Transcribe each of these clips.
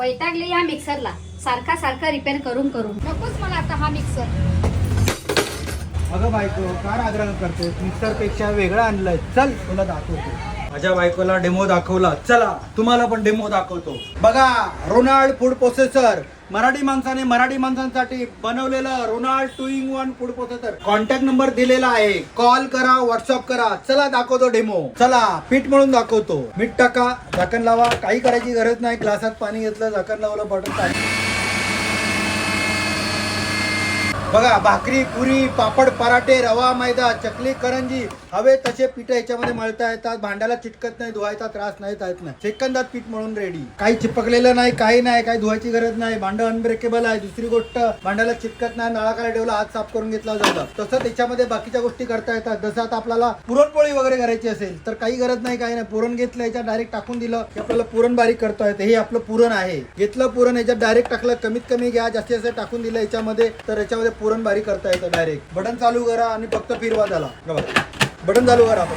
वैतागले या मिक्सरला सारखा सारखा रिपेअर करून करून. नकोच मला आता हा मिक्सर अगं बायको काय आग्रह करतो मिक्सरपेक्षा वेगळा वेगळं आणलंय. चल तुला दाखवतो. माझ्या बायकोला डेमो दाखवला. चला तुम्हाला पण डेमो दाखवतो. बघा रोनाल्ड फूड प्रोसेसर मराठी माणसाने मराठी माणसांसाठी बनवलेलं Ronald two one food processor contact number दिलेला आहे. कॉल करा व्हॉट्सअप करा. चला दाखवतो डेमो चला पीठ म्हणून दाखवतो. मीठ टाका झाकण लावा. काही करायची गरज नाही. ग्लासात पाणी घेतलं झाकण लावलं बटन टाकलं बघा भाकरी पुरी पापड पराठे रवा मैदा चकली करंजी हवे तसे पीठ याच्यामध्ये मळता येतात भांड्याला चिटकत नाही धुवायचा त्रास नाही येत नाही. सेकंदात पीठ मळून रेडी काही चिपकलेलं नाही काही नाही काही धुवायची गरज नाही भांड अनब्रेकेबल आहे. दुसरी गोष्ट भांड्याला चिटकत नाही नळाकाला ठेवला हात साफ करून घेतला जातं. तसं त्याच्यामध्ये बाकीच्या गोष्टी करता येतात. जसं आता आपल्याला पुरणपोळी वगैरे करायची असेल तर काही गरज नाही काही नाही. पुरण घेतलं याच्यात डायरेक्ट टाकून दिलं की आपल्याला पुरण बारीक करता येतं. हे आपलं पुरण आहे. घेतलं पुरण याच्यात डायरेक्ट टाकलं कमीत कमी घ्या जास्तीत जास्त टाकून दिलं याच्यामध्ये तर याच्यामध्ये पुरणबारी करता येतं डायरेक्ट बटन चालू करा आणि फक्त फिरवा त्याला. बघा. बटन चालू करा आपण.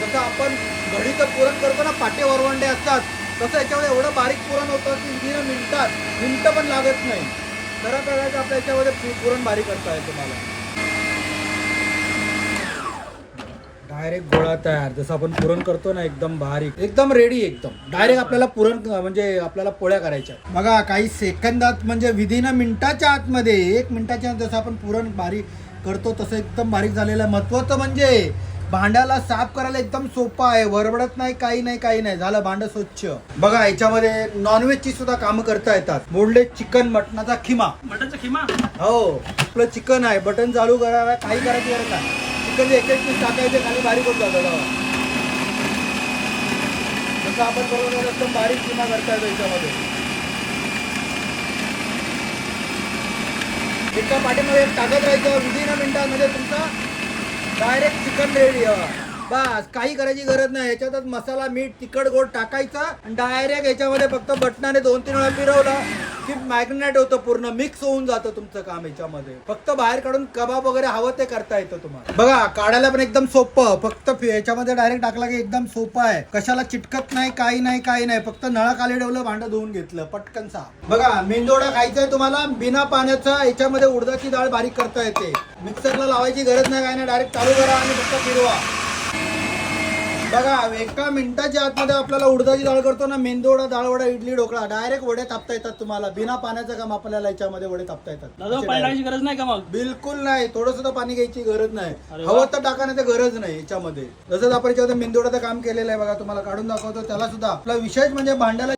जसं आपण घडीचं पुरण करतो ना पाटे वरवंडे असतात तसं याच्यामध्ये एवढं बारीक पुरण होतं की विदिन मिनटात मिनटं पण लागत नाही. खरं करायचं आपल्या याच्यामध्ये पुरण बारीक करता येतं तुम्हाला. डायरेक्ट गोळा तयार. जसं आपण पुरण करतो ना एकदम बारीक. एकदम रेडी एकदम. डायरेक्ट आपल्याला पुरण म्हणजे आपल्याला पोळ्या करायच्या. बघा काही सेकंदात म्हणजे विदिन मिनिटाच्या आतमध्ये एक मिनिटाच्या आत जसं आपण पुरण बारीक करतो तसं एकदम बारीक झालेलं आहे महत्वाचं म्हणजे भांड्याला साफ करायला एकदम सोपं आहे. वरबडत नाही काही नाही काही नाही. झालं भांड स्वच्छ. बघा याच्यामध्ये नॉनव्हेजची सुद्धा कामं करता येतात. मोडले चिकन मटणाचा खिमा. मटनचा खिमा? हो. आपलं चिकन आहे. बटन चालू करायला काही करायची गरज नाही. चिकन एक एक पीस टाकायचे खाली बारीक होत जातो बघा. जसं आपण बरोबर एकदम बारीक किमा करता येतो याच्यामध्ये. एका पाठीमध्ये टाकत राहायचं विदिन अ मिनिटांमध्ये तुमचा डायरेक्ट चिकन रेडी बस काही करायची गरज नाही. याच्यातच मसाला मीठ तिखट गोड टाकायचा आणि डायरेक्ट याच्यामध्ये फक्त बटनाने दोन तीन वेळा फिरवलं. की मॅग्नेट होतं पूर्ण मिक्स होऊन जातं तुमचं काम याच्यामध्ये. फक्त बाहेर काढून कबाब वगैरे हवं ते करता येतं तुम्हाला. बघा काढायला पण एकदम सोपं. फक्त याच्यामध्ये डायरेक्ट टाकला की एकदम सोपं आहे. कशाला चिटकत नाही काही नाही काही नाही. फक्त नळाखाली ठेवलं भांडं धुवून घेतलं. पटकन सा बघा मेंदोडा खायचा आहे तुम्हाला बिना पाण्याचा याच्यामध्ये उडदाची डाळ बारीक करता येते. मिक्सरला लावायची गरज नाही काय नाही. डायरेक्ट चालू करा आणि फक्त फिरवा. बघा एका मिनिटाच्या आतमध्ये आपल्याला उडदाची डाळ करतो ना मेंदोडा डाळवडा इडली ढोकळा डायरेक्ट वडे तापता येतात तुम्हाला. बिना पाण्याचं काम आपल्याला याच्यामध्ये वडे तापता येतात. दादा असे पाणी direct. टाकायची गरज नाही का मग? बिलकुल नाही. थोडं सुद्धा पाणी घ्यायची गरज नाही. हवं तर टाकण्याची गरज नाही याच्यामध्ये. जसं आपण याच्यामध्ये मेंदोडाचं काम केलेलं आहे बघा तुम्हाला काढून दाखवतो. त्याला सुद्धा आपला विशेष म्हणजे भांड्याला